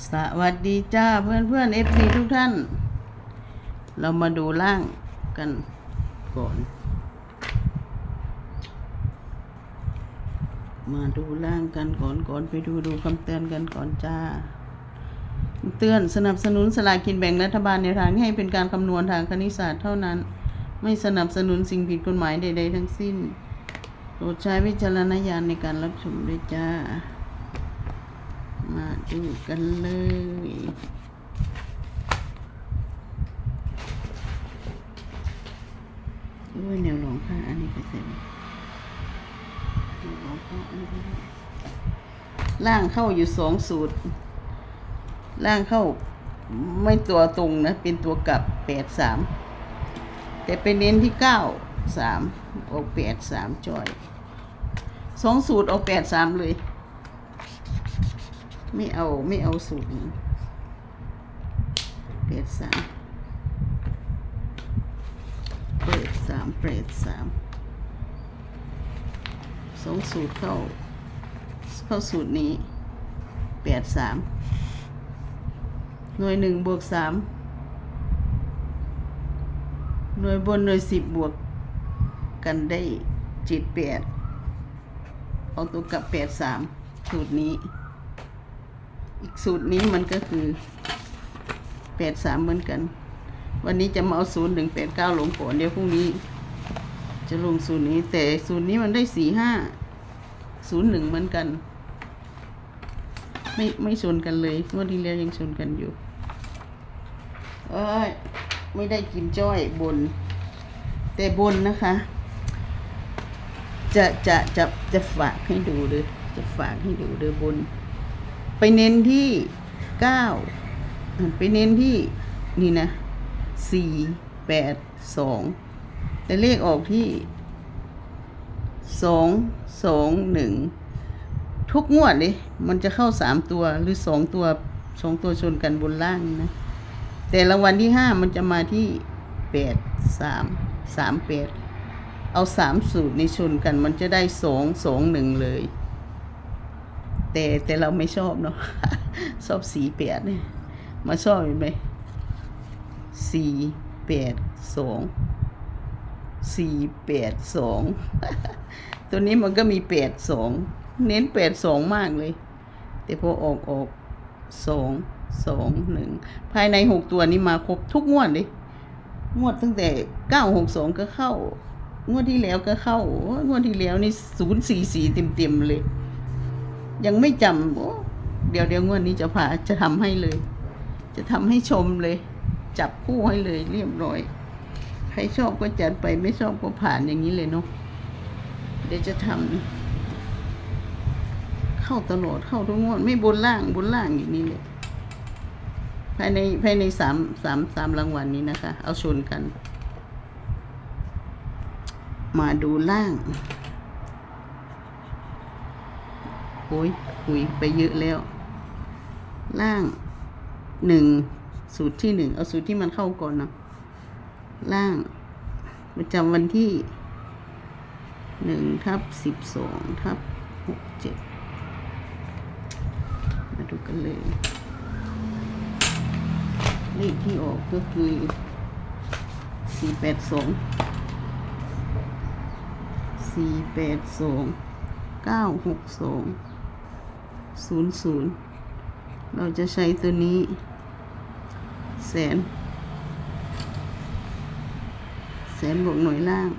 สวัสดีจ้าเพื่อนเพื่อนเอฟซีทุกท่าน เรามาดูล่างกันก่อน มาดูล่างกันก่อนก่อนไปดูดูคำเตือนกันก่อนจ้า เตือนสนับสนุนสลากกินแบ่งรัฐบาลในทางให้เป็นการคำนวณทางคณิตศาสตร์เท่านั้น ไม่สนับสนุนสิ่งผิดกฎหมายใด ๆ ทั้งสิ้นโปรดใช้วิจารณญาณในการรับชมด้วยจ้ามา ดูกันเลยด้วยแนวหลงค่ะ อันนี้ก็เสร็จแนวหลงค่ะอันนี้ล่างเข้าอยู่สองสูตร ล่างเข้าไม่ตัวตรงนะ เป็นตัวกลับแปดสามแต่ไปเน้นที่เก้าสามออกแปดสามจอยสองสูตรออกแปดสามเลย ไม่เอาไม่เอาสูตรนี้เปรดสามเปรดสามเปรดสามสองสูตรเข้า เข้าสูตรนี้แปดสามหน่วยหนึ่งบวกสามหน่วยบนหน่วยสิบบวกกันได้จิตแปดเอาตัวกับแปดสามสูตรนี้ อีกสูตรนี้มันก็คือแปดสามเหมือนกัน วันนี้จะมาเอาศูนย์หนึ่งแปดเก้าลงก่อนเดี๋ยวพรุ่งนี้ จะลงสูตรนี้ แต่สูตรนี้มันได้สี่ห้าศูนย์หนึ่งเหมือนกัน ไม่ไม่ชนกันเลยเมื่อที่แล้วยังชนกันอยู่ เอ้ยไม่ได้กินจ้อยบน แต่บนนะคะ จะจะจะจะฝากให้ดูเลยจะฝากให้ดูเด้อบน ไปเน้นที่เก้าไปเน้นที่นี่นะสี่แปดสองแต่เลขออกที่สองสองหนึ่งทุกงวดเลยมันจะเข้าสามตัวหรือสองตัวสองตัวชนกันบนล่างนะ แต่ละวันที่ห้ามันจะมาที่แปดสามสามแปดเอาสามสูตรในชนกันมันจะได้สองสองหนึ่งเลย แต่แต่เราไม่ชอบเนาะชอบสีแปดเนี่ยมาชอบเห็นไหมสี่แปดสองสี่แปดสองตัวนี้มันก็มีแปดสองเน้นแปดสองมากเลย แต่พอออกออกสองสองหนึ่งภายในหกตัวนี้มาครบทุกงวดเลยงวดตั้งแต่เก้าหกสองก็เข้างวดที่แล้วก็เข้างวดที่แล้วนี่ศูนย์สี่สี่เต็มเต็มเลย ยังไม่จำโอ้เดี๋ยวเดี๋ยวงวดนี้จะพาจะทำให้เลย จะทำให้ชมเลย จับคู่ให้เลยเรียบร้อย ใครชอบก็จัดไปไม่ชอบก็ผ่านอย่างนี้เลยเนาะเดี๋ยวจะทำเข้าตลอดเข้าทุกงวดไม่บนล่างบนล่างอย่างนี้เลยภายในภายในสามสามสามรางวัลนี้นะคะ เอาชนกัน มาดูล่าง โอ้ยคุยไปเยอะแล้ว ล่างหนึ่งสูตรที่หนึ่งเอาสูตรที่มันเข้าก่อนเนาะล่างประจำวันที่หนึ่งทับสิบสองทับหกเจ็ดมาดูกันเลยเลขที่ออกก็คือสี่แปดสองสี่แปดสองเก้าหกสอง ศูนย์ศูนย์เราจะใช้ตัวนี้ แสน แสนบวกหน่วยล่าง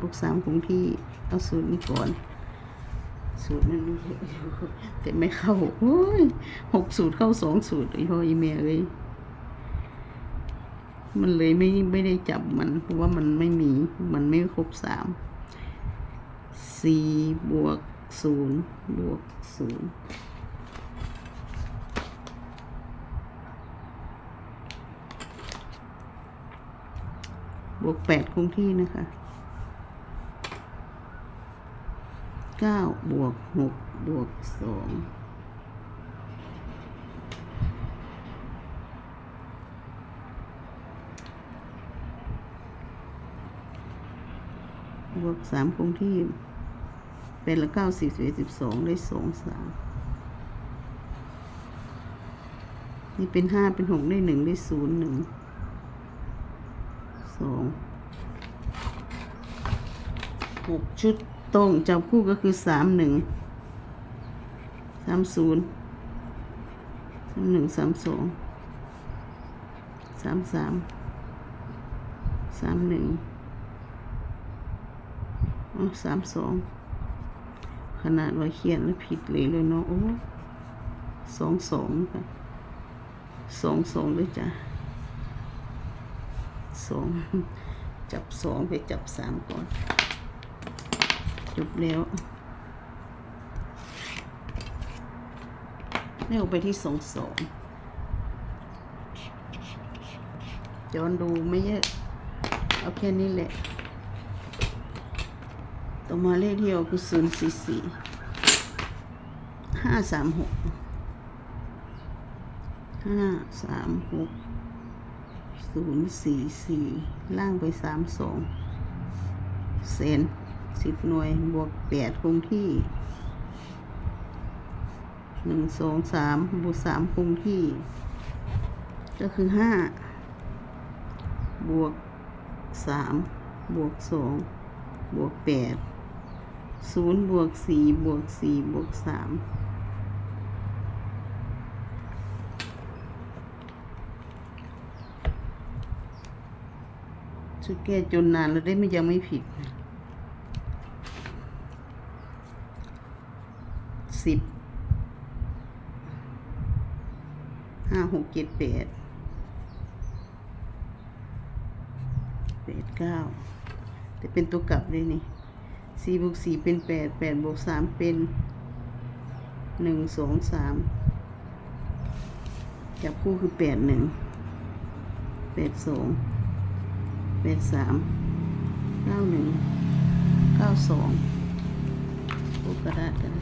บวกสามคงที่ เอาสูตรนี้ก่อนสูตรมันมีเยอะอยู่แต่ไม่เข้าโอ้ยหกสูตรเข้าสองสูตรไอ้พ่ออ้แม่เลย มันเลยไม่ไม่ได้จับมันเพราะว่ามันไม่มี มันไม่ครบสามสี่บวก ศูนย์บวกศูนย์บวกแปดคงที่นะคะเก้าบวกหกบวกสองบวกสามคงที่ เป็นละเก้าสิบสิบเอ็ดสิบสองได้สองสามนี่เป็นห้าเป็นหกได้หนึ่งได้ศูนย์หนึ่งสองหกชุดตรงจับคู่ก็คือสามหนึ่งสามศูนย์สามหนึ่งสามสองสามสามสามหนึ่งอ๋อสามสอง ขนาดว่าเขียนแล้วผิดเลยเลยเนาะโอ้สองสองค่ะสองสองเลยจ้ะสองจับสองไปจับสามก่อน จบแล้วเร็วไปที่สองสองย้อนดูไม่เยอะ เอาแค่นี้แหละ ต่อมาเลขที่ออกคือศูนย์สี่สี่ห้าสามหกห้าสามหกศูนย์สี่สี่ล่างไปสามสองเซนสิบหน่วยบวกแปดคงที่หนึ่งสองสามบวกสามคงที่ ก็คือห้าบวกสามบวกสองบวกแปด ศูนย์บวกสี่บวกสี่บวกสามชุดแก้จนนานแล้วได้ไม่ยังไม่ผิดสิบห้าหกเจ็ดแปดแปดเก้าแต่เป็นตัวกลับเลยนี่ สี่บวกสี่เป็นแปดแปดบวกสามเป็นหนึ่งสองสามจับคู่คือแปดหนึ่งแปดสองแปดสามเก้าหนึ่งเก้าสองโอ้กระดาษกัน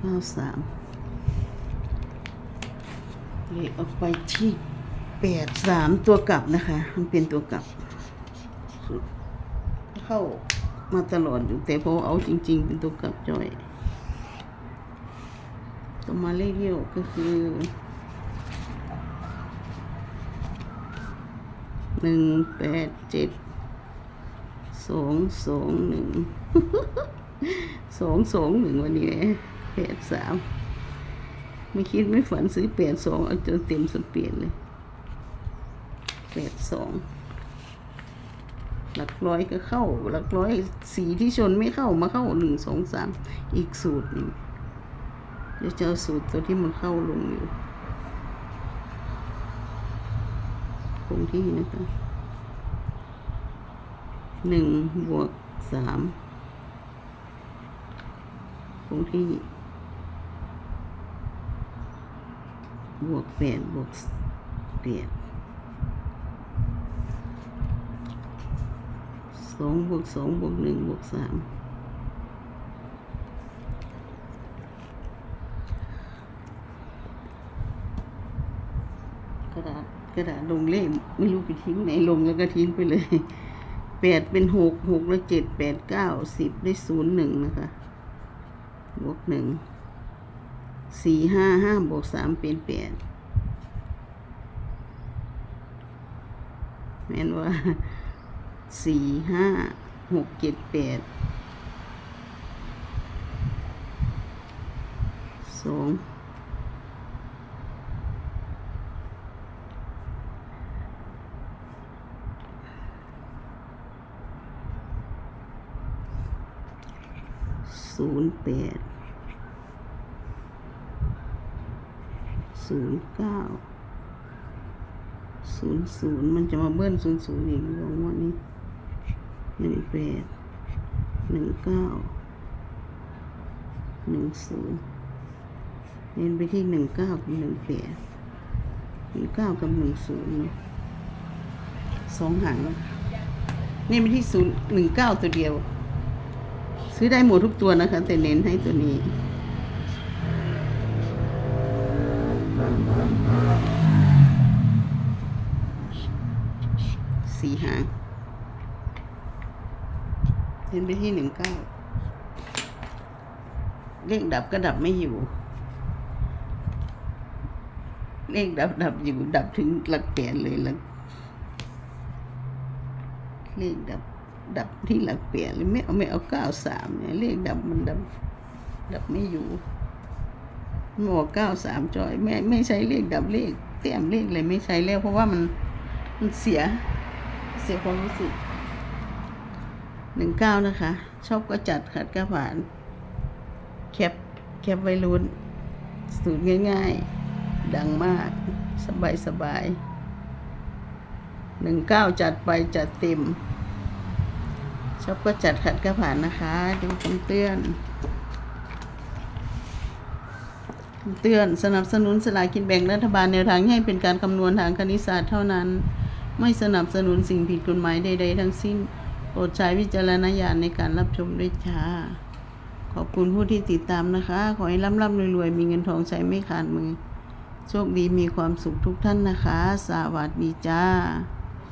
เก้าสามเลขออกไปที่แปดสามตัวกลับนะคะ มันเป็นตัวกลับ สุด เข้ามาตลอดอยู่แต่พอเอาจริง ๆ เป็นตัวกลับจ่อยต่อมาเลเรียวก็คือหนึ่งแปดเจ็ดสองสองหนึ่งสองสองหนึ่งวันนี้แปดสามไม่คิดไม่ฝันซื้อแปดสองเอาจนเต็มสเปียนเลยแปดสอง หลักร้อยก็เข้า หลักร้อยสีที่ชนไม่เข้ามาเข้าหนึ่งสองสามอีกสูตรหนึ่งเดี๋ยวจะเอาสูตรตัวที่มันเข้าลงอยู่คงที่นะคะหนึ่งบวกสามคงที่ บวกแปดบวกแปด สองบวกสองบวกหนึ่งบวกสามกระดาษกระดาษลงเลขไม่รู้ไปทิ้งไหนลงแล้วก็ทิ้งไปเลยแปดเป็นหกหกแล้วเจ็ดแปดเก้าสิบได้ศูนย์หนึ่งนะคะ บวกหนึ่งสี่ห้าห้าบวกสามเป็นแปดแม่นว่า สี่ห้าหกเจ็ดแปดสองศูนย์แปดศูนย์เก้าศูนย์ศูนย์มันจะมาเบิ้ลศูนย์ศูนย์อีกลงวันนี้ หนึ่งแปดหนึ่งเก้าหนึ่งศูนย์เน้นไปที่หนึ่งเก้ากับหนึ่งแปดหนึ่งเก้ากับหนึ่งศูนย์สองหางแล้วนี่ไปที่ศูนย์หนึ่งเก้าตัวเดียว ซื้อได้หมดทุกตัวนะคะ แต่เน้นให้ตัวนี้สี่หาง น้นไปที่หนึ่งเก้าเลขดับก็ดับไม่อยู่ เลขดับดับอยู่ ดับถึงหลักแปดเลยหลักเลขดับ ดับที่หลักแปดเลยไม่เอาไม่เอาเก้าสามเนี่ยเลขดับมันดับ ดับไม่อยู่หมอเก้าสามจอยไม่ไม่ใช้เลขดับเลขเต็มเลขเลยไม่ใช้แล้วเพราะว่ามันมันเสีย เสียความรู้สึก หนึ่งเก้านะคะ ชอบก็จัดขัดก็ผ่าน แคป แคปไว้ลุ้น สูตรง่าย ๆ ดังมาก สบายสบายหนึ่งเก้าจัดไปจัดเต็ม ชอบก็จัดขัดก็ผ่านนะคะ ดูคำเตือนคำเตือนสนับสนุนสลากกินแบ่งรัฐบาลแนวทางให้เป็นการคำนวณทางคณิตศาสตร์เท่านั้น ไม่สนับสนุนสิ่งผิดกฎหมายใด ๆ ทั้งสิ้น โปรดใช้วิจารณญาณในการรับชมด้วยค่ะ ขอบคุณผู้ที่ติดตามนะคะ ขอให้ร่ำร่ำรวยๆ มีเงินทองใช้ไม่ขาดมือ โชคดีมีความสุขทุกท่านนะคะ สวัสดีจ้า